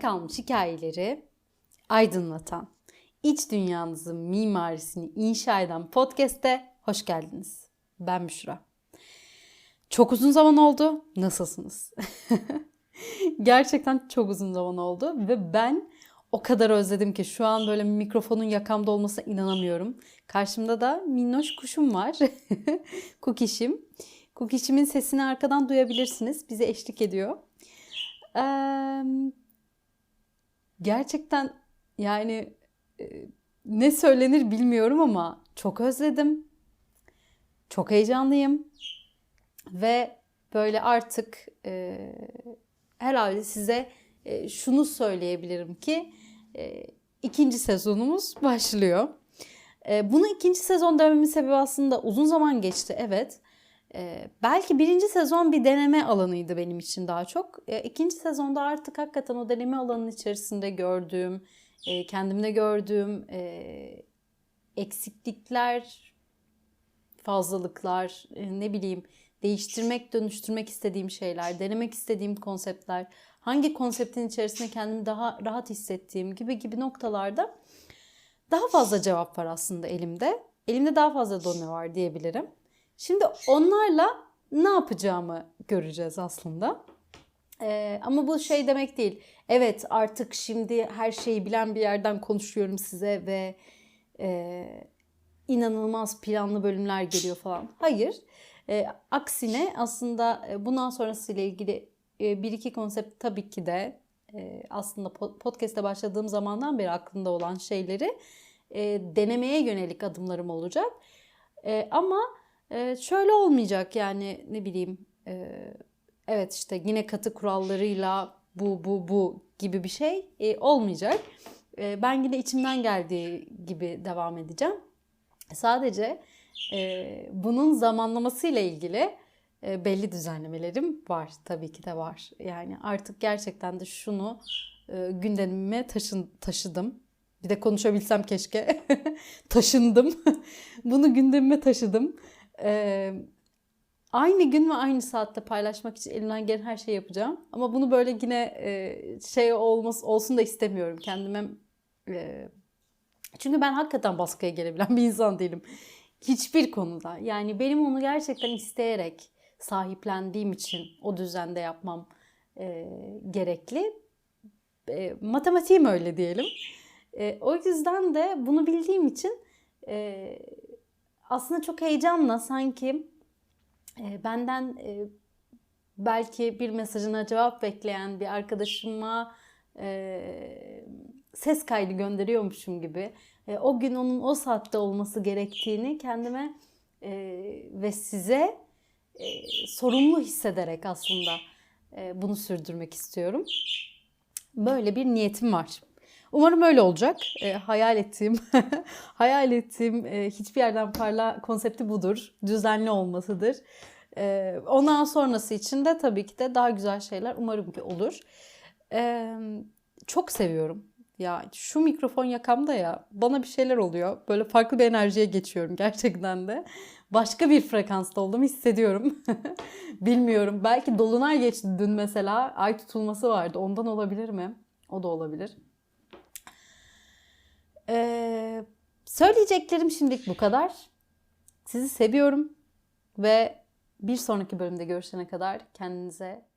kalmış hikayeleri aydınlatan, iç dünyanızın mimarisini inşa eden podcast'e hoş geldiniz. Ben Büşra. Çok uzun zaman oldu. Nasılsınız? Gerçekten çok uzun zaman oldu ve ben o kadar özledim ki şu an böyle mikrofonun yakamda olmasına inanamıyorum. Karşımda da minnoş kuşum var. Kukişim. Kukişimin sesini arkadan duyabilirsiniz. Bize eşlik ediyor. Ee, gerçekten yani e, ne söylenir bilmiyorum ama çok özledim. Çok heyecanlıyım. Ve böyle artık e, herhalde size e, şunu söyleyebilirim ki e, ikinci sezonumuz başlıyor. E, bunu ikinci sezon dememin sebebi aslında uzun zaman geçti evet. E, belki birinci sezon bir deneme alanıydı benim için daha çok. E, ikinci sezonda artık hakikaten o deneme alanının içerisinde gördüğüm, e, kendimde gördüğüm e, eksiklikler, fazlalıklar, e, ne bileyim değiştirmek, dönüştürmek istediğim şeyler, denemek istediğim konseptler, hangi konseptin içerisinde kendimi daha rahat hissettiğim gibi gibi noktalarda daha fazla cevap var aslında elimde. Elimde daha fazla done var diyebilirim. Şimdi onlarla ne yapacağımı göreceğiz aslında. Ee, ama bu şey demek değil. Evet artık şimdi her şeyi bilen bir yerden konuşuyorum size ve e, inanılmaz planlı bölümler geliyor falan. Hayır. E, aksine aslında e, bundan sonrasıyla ilgili e, bir iki konsept tabii ki de e, aslında podcast'e başladığım zamandan beri aklımda olan şeyleri e, denemeye yönelik adımlarım olacak. E, ama e, şöyle olmayacak yani ne bileyim e, evet işte yine katı kurallarıyla bu bu bu gibi bir şey e, olmayacak. E, ben yine içimden geldiği gibi devam edeceğim. Sadece e, bunun zamanlamasıyla ilgili e, belli düzenlemelerim var. Tabii ki de var. Yani artık gerçekten de şunu e, gündemime taşın, taşıdım. Bir de konuşabilsem keşke. Taşındım. Bunu gündemime taşıdım. E, aynı gün ve aynı saatte paylaşmak için elimden gelen her şeyi yapacağım. Ama bunu böyle yine e, şey olması olsun da istemiyorum. Kendime e, çünkü ben hakikaten baskıya gelebilen bir insan değilim. Hiçbir konuda. Yani benim onu gerçekten isteyerek sahiplendiğim için o düzende yapmam e, gerekli. E, matematiğim öyle diyelim. E, o yüzden de bunu bildiğim için e, aslında çok heyecanla sanki e, benden e, belki bir mesajına cevap bekleyen bir arkadaşıma e, ses kaydı gönderiyormuşum gibi e, o gün onun o saatte olması gerektiğini kendime e, ve size e, sorumlu hissederek aslında e, bunu sürdürmek istiyorum. Böyle bir niyetim var. Umarım öyle olacak. E, hayal ettiğim, hayal ettiğim e, hiçbir yerden parla konsepti budur. Düzenli olmasıdır. E, ondan sonrası için de tabii ki de daha güzel şeyler umarım ki olur. E, çok seviyorum ya şu mikrofon yakamda ya bana bir şeyler oluyor. Böyle farklı bir enerjiye geçiyorum gerçekten de. Başka bir frekansta olduğumu hissediyorum. Bilmiyorum. Belki dolunay geçti dün mesela. Ay tutulması vardı. Ondan olabilir mi? O da olabilir. Ee, söyleyeceklerim şimdilik bu kadar. Sizi seviyorum ve bir sonraki bölümde görüşene kadar kendinize